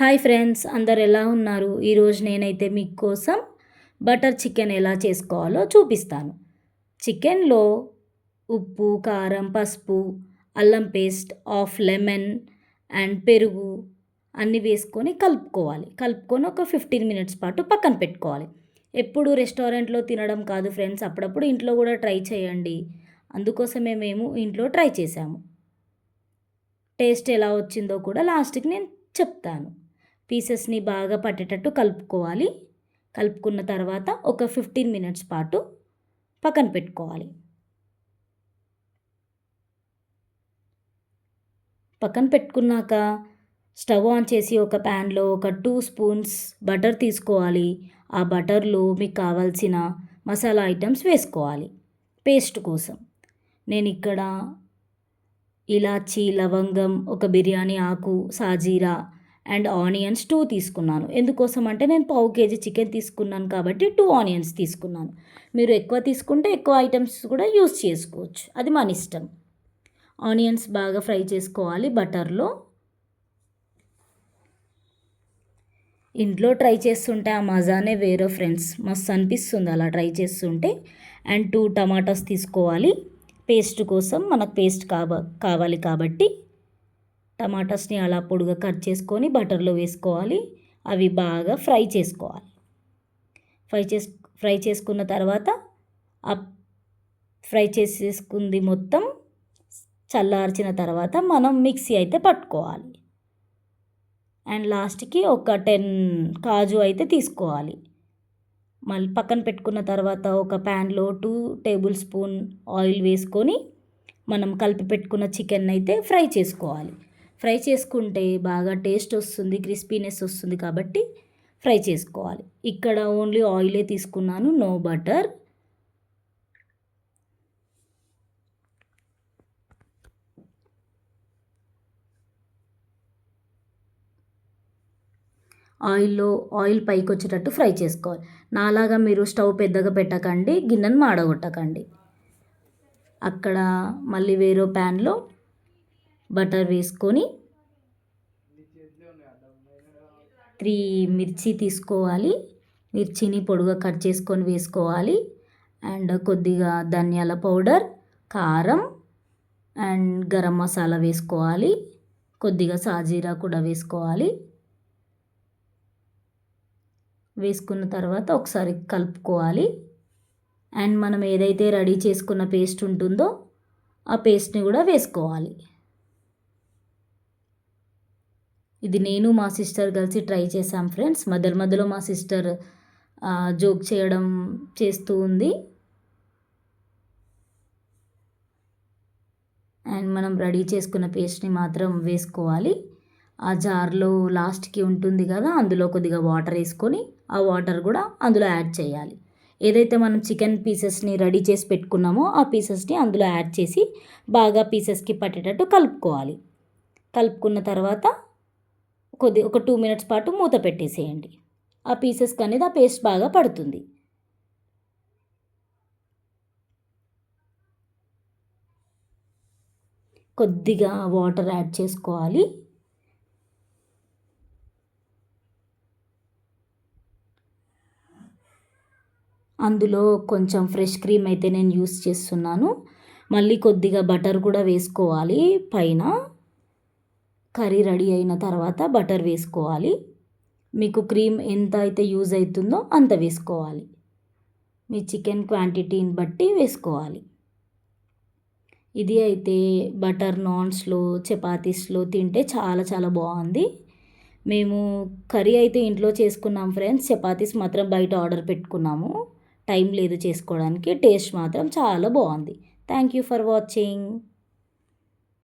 Hi friends అందరు ఎలా ఉన్నారు? ఈరోజు నేనైతే మీకోసం బటర్ చికెన్ ఎలా చేసుకోవాలో చూపిస్తాను. చికెన్లో ఉప్పు కారం పసుపు అల్లం పేస్ట్ ఆఫ్ లెమన్ అండ్ పెరుగు అన్నీ వేసుకొని కలుపుకోవాలి. కలుపుకొని ఒక ఫిఫ్టీన్ మినిట్స్ పాటు పక్కన పెట్టుకోవాలి. ఎప్పుడు రెస్టారెంట్లో తినడం కాదు ఫ్రెండ్స్ అప్పుడప్పుడు ఇంట్లో కూడా ట్రై చేయండి. అందుకోసమే మేము ఇంట్లో ట్రై చేసాము టేస్ట్ ఎలా వచ్చిందో కూడా లాస్ట్కి నేను చెప్తాను. పీసెస్ని బాగా పట్టేటట్టు కలుపుకోవాలి. కలుపుకున్న తర్వాత ఒక ఫిఫ్టీన్ మినిట్స్ పాటు పక్కన పెట్టుకోవాలి. పక్కన పెట్టుకున్నాక స్టవ్ ఆన్ చేసి ఒక ప్యాన్లో ఒక టూ స్పూన్స్ బటర్ తీసుకోవాలి. ఆ బటర్లో మీకు కావాల్సిన మసాలా ఐటమ్స్ వేసుకోవాలి. పేస్ట్ కోసం. నేను ఇక్కడ ఇలాచీ లవంగం ఒక బిర్యానీ ఆకు సాజీరా అండ్ ఆనియన్స్ టూ తీసుకున్నాను. ఎందుకోసం అంటే నేను పావు కేజీ చికెన్ తీసుకున్నాను కాబట్టి టూ ఆనియన్స్ తీసుకున్నాను. మీరు ఎక్కువ తీసుకుంటే ఎక్కువ ఐటమ్స్ కూడా యూస్ చేసుకోవచ్చు. అది మన ఇష్టం. ఆనియన్స్ బాగా ఫ్రై చేసుకోవాలి బటర్లో. ఇంట్లో ట్రై చేస్తుంటే ఆ మజానే వేరే ఫ్రెండ్స్. మస్తు అనిపిస్తుంది అలా ట్రై చేస్తుంటే. అండ్ టూ టమాటాస్ తీసుకోవాలి. పేస్ట్ కోసం మనకు పేస్ట్ కావ కావాలి కాబట్టి. టమాటాస్ని అలా పొడుగా కట్ చేసుకొని బటర్లో వేసుకోవాలి. అవి బాగా ఫ్రై చేసుకోవాలి. ఫ్రై చేసు ఫ్రై చేసుకున్న తర్వాత ఆ ఫ్రై చేసేసుకుంది మొత్తం చల్లార్చిన తర్వాత మనం మిక్సీ అయితే పట్టుకోవాలి. అండ్ లాస్ట్కి ఒక టెన్ కాజు అయితే తీసుకోవాలి. మళ్ళీ పక్కన పెట్టుకున్న తర్వాత ఒక ప్యాన్లో టూ టేబుల్ స్పూన్ ఆయిల్ వేసుకొని మనం కలిపి పెట్టుకున్న చికెన్ అయితే ఫ్రై చేసుకోవాలి. ఫ్రై చేసుకుంటే బాగా టేస్ట్ వస్తుంది క్రిస్పీనెస్ వస్తుంది కాబట్టి ఫ్రై చేసుకోవాలి. ఇక్కడ ఓన్లీ ఆయిలే తీసుకున్నాను నో బటర్. ఆయిల్లో ఆయిల్ పైకి వచ్చేటట్టు ఫ్రై చేసుకోవాలి. నాలాగా మీరు స్టవ్ పెద్దగా పెట్టకండి గిన్నెను మాడగొట్టకండి. అక్కడ మళ్ళీ వేరే ప్యాన్లో బటర్ వేసుకొని త్రీ మిర్చి తీసుకోవాలి. మిర్చిని పొడుగా కట్ చేసుకొని వేసుకోవాలి. అండ్ కొద్దిగా ధనియాల పౌడర్ కారం అండ్ గరం మసాలా వేసుకోవాలి. కొద్దిగా సాజీరా కూడా వేసుకోవాలి. వేసుకున్న తర్వాత ఒకసారి కలుపుకోవాలి. అండ్ మనం ఏదైతే రెడీ చేసుకున్న పేస్ట్ ఉంటుందో ఆ పేస్ట్ని కూడా వేసుకోవాలి. ఇది నేను మా సిస్టర్ కలిసి ట్రై చేశాం ఫ్రెండ్స్. మధ్య మధ్యలో మా సిస్టర్ జోక్ చేయడం చేస్తూ ఉంది. అండ్ మనం రెడీ చేసుకున్న పేస్ట్ని మాత్రం వేసుకోవాలి. ఆ జార్లో లాస్ట్కి ఉంటుంది కదా అందులో కొద్దిగా వాటర్ వేసుకొని ఆ వాటర్ కూడా అందులో యాడ్ చేయాలి. ఏదైతే మనం చికెన్ పీసెస్ని రెడీ చేసి పెట్టుకున్నామో ఆ పీసెస్ని అందులో యాడ్ చేసి బాగా పీసెస్కి పట్టేటట్టు కలుపుకోవాలి. కలుపుకున్న తర్వాత కొద్ది ఒక టూ మినిట్స్ పాటు మూత పెట్టేసేయండి. ఆ పీసెస్కి అనేది ఆ పేస్ట్ బాగా పడుతుంది. కొద్దిగా వాటర్ యాడ్ చేసుకోవాలి. అందులో కొంచెం ఫ్రెష్ క్రీమ్ అయితే నేను యూస్ చేస్తున్నాను. మళ్ళీ కొద్దిగా బటర్ కూడా వేసుకోవాలి పైన. కర్రీ రెడీ అయిన తర్వాత బటర్ వేసుకోవాలి. మీకు క్రీమ్ ఎంత అయితే యూజ్ అవుతుందో అంత వేసుకోవాలి. మీ చికెన్ క్వాంటిటీని బట్టి వేసుకోవాలి. ఇది అయితే బటర్ నాన్స్లో చపాతీస్లో తింటే చాలా చాలా బాగుంది. మేము కర్రీ అయితే ఇంట్లో చేసుకున్నాం ఫ్రెండ్స్ చపాతీస్ మాత్రం బయట ఆర్డర్ పెట్టుకున్నాము. టైం లేదు చేసుకోవడానికి టేస్ట్ మాత్రం చాలా బాగుంది. Thank you for watching.